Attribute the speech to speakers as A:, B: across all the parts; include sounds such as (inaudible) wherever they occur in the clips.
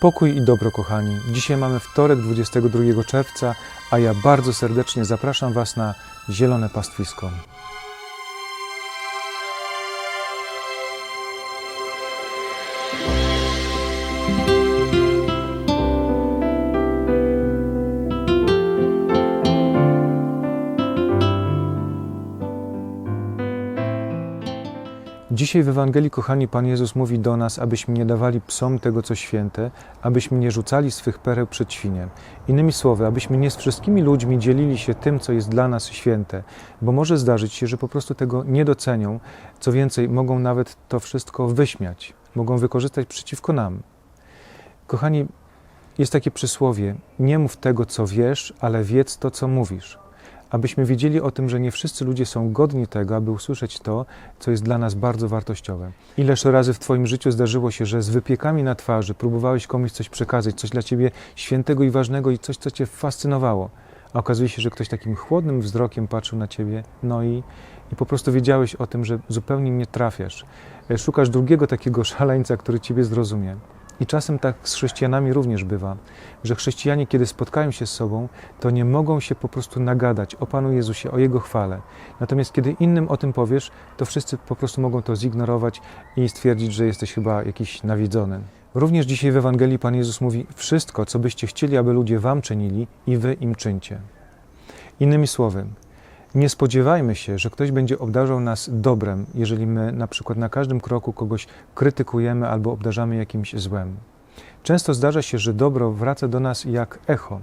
A: Pokój i dobro, kochani. Dzisiaj mamy wtorek, 22 czerwca, a ja bardzo serdecznie zapraszam Was na Zielone Pastwisko. Dzisiaj w Ewangelii, kochani, Pan Jezus mówi do nas, abyśmy nie dawali psom tego, co święte, abyśmy nie rzucali swych pereł przed świniem. Innymi słowy, abyśmy nie z wszystkimi ludźmi dzielili się tym, co jest dla nas święte, bo może zdarzyć się, że po prostu tego nie docenią. Co więcej, mogą nawet to wszystko wyśmiać, mogą wykorzystać przeciwko nam. Kochani, jest takie przysłowie: nie mów tego, co wiesz, ale wiedz to, co mówisz abyśmy wiedzieli o tym, że nie wszyscy ludzie są godni tego, aby usłyszeć to, co jest dla nas bardzo wartościowe. Ileż razy w Twoim życiu zdarzyło się, że z wypiekami na twarzy próbowałeś komuś coś przekazać, coś dla Ciebie świętego i ważnego i coś, co Cię fascynowało, a okazuje się, że ktoś takim chłodnym wzrokiem patrzył na Ciebie, no i, i po prostu wiedziałeś o tym, że zupełnie nie trafiasz. E, Szukasz drugiego takiego (laughs) szaleńca, który Ciebie zrozumie. I czasem tak z chrześcijanami również bywa, że chrześcijanie, kiedy spotkają się z sobą, to nie mogą się po prostu nagadać o Panu Jezusie, o Jego chwale. Natomiast kiedy innym o tym powiesz, to wszyscy po prostu mogą to zignorować i stwierdzić, że jesteś chyba jakiś nawiedzony. Również dzisiaj w Ewangelii Pan Jezus mówi: Wszystko, co byście chcieli, aby ludzie Wam czynili, i Wy im czyńcie. Innymi słowy, nie spodziewajmy się, że ktoś będzie obdarzał nas dobrem, jeżeli my na przykład na każdym kroku kogoś krytykujemy albo obdarzamy jakimś złem. Często zdarza się, że dobro wraca do nas jak echo.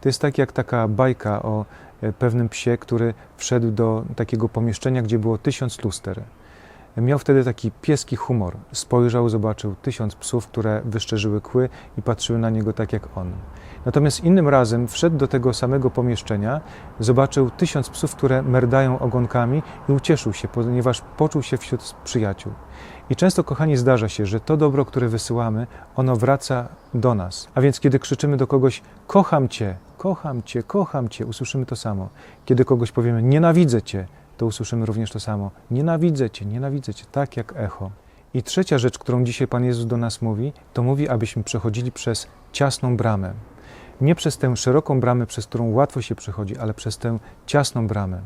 A: To jest tak jak taka bajka o e, pewnym psie, który wszedł do takiego pomieszczenia, gdzie było tysiąc luster. Miał wtedy taki pieski humor. Spojrzał, zobaczył tysiąc psów, które wyszczerzyły kły i patrzyły na niego tak jak on. Natomiast innym razem wszedł do tego samego pomieszczenia, zobaczył tysiąc psów, które merdają ogonkami i ucieszył się, ponieważ poczuł się wśród przyjaciół. I często, kochani, zdarza się, że to dobro, które wysyłamy, ono wraca do nas. A więc, kiedy krzyczymy do kogoś: Kocham cię, kocham cię, kocham cię, usłyszymy to samo. Kiedy kogoś powiemy: Nienawidzę cię, to usłyszymy również to samo. Nienawidzę Cię, nienawidzę Cię, tak jak echo. I trzecia rzecz, którą dzisiaj Pan Jezus do nas mówi, to mówi, abyśmy przechodzili przez ciasną bramę. Nie przez tę szeroką bramę, przez którą łatwo się przechodzi, ale przez tę ciasną bramę.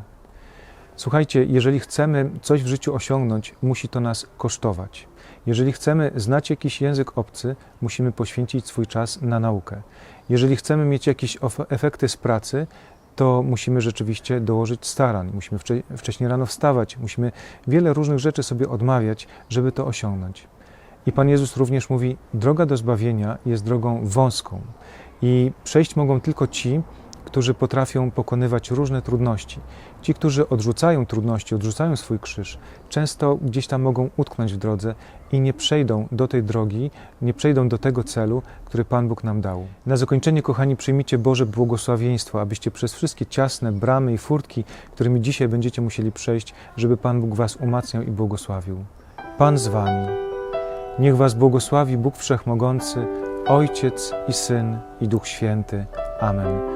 A: Słuchajcie, jeżeli chcemy coś w życiu osiągnąć, musi to nas kosztować. Jeżeli chcemy znać jakiś język obcy, musimy poświęcić swój czas na naukę. Jeżeli chcemy mieć jakieś efekty z pracy, to musimy rzeczywiście dołożyć starań, musimy wcze wcześniej rano wstawać, musimy wiele różnych rzeczy sobie odmawiać, żeby to osiągnąć. I Pan Jezus również mówi: Droga do zbawienia jest drogą wąską i przejść mogą tylko ci, którzy potrafią pokonywać różne trudności. Ci, którzy odrzucają trudności, odrzucają swój krzyż, często gdzieś tam mogą utknąć w drodze i nie przejdą do tej drogi, nie przejdą do tego celu, który Pan Bóg nam dał. Na zakończenie, kochani, przyjmijcie Boże błogosławieństwo, abyście przez wszystkie ciasne bramy i furtki, którymi dzisiaj będziecie musieli przejść, żeby Pan Bóg Was umacniał i błogosławił. Pan z Wami. Niech Was błogosławi Bóg Wszechmogący, Ojciec i Syn i Duch Święty. Amen.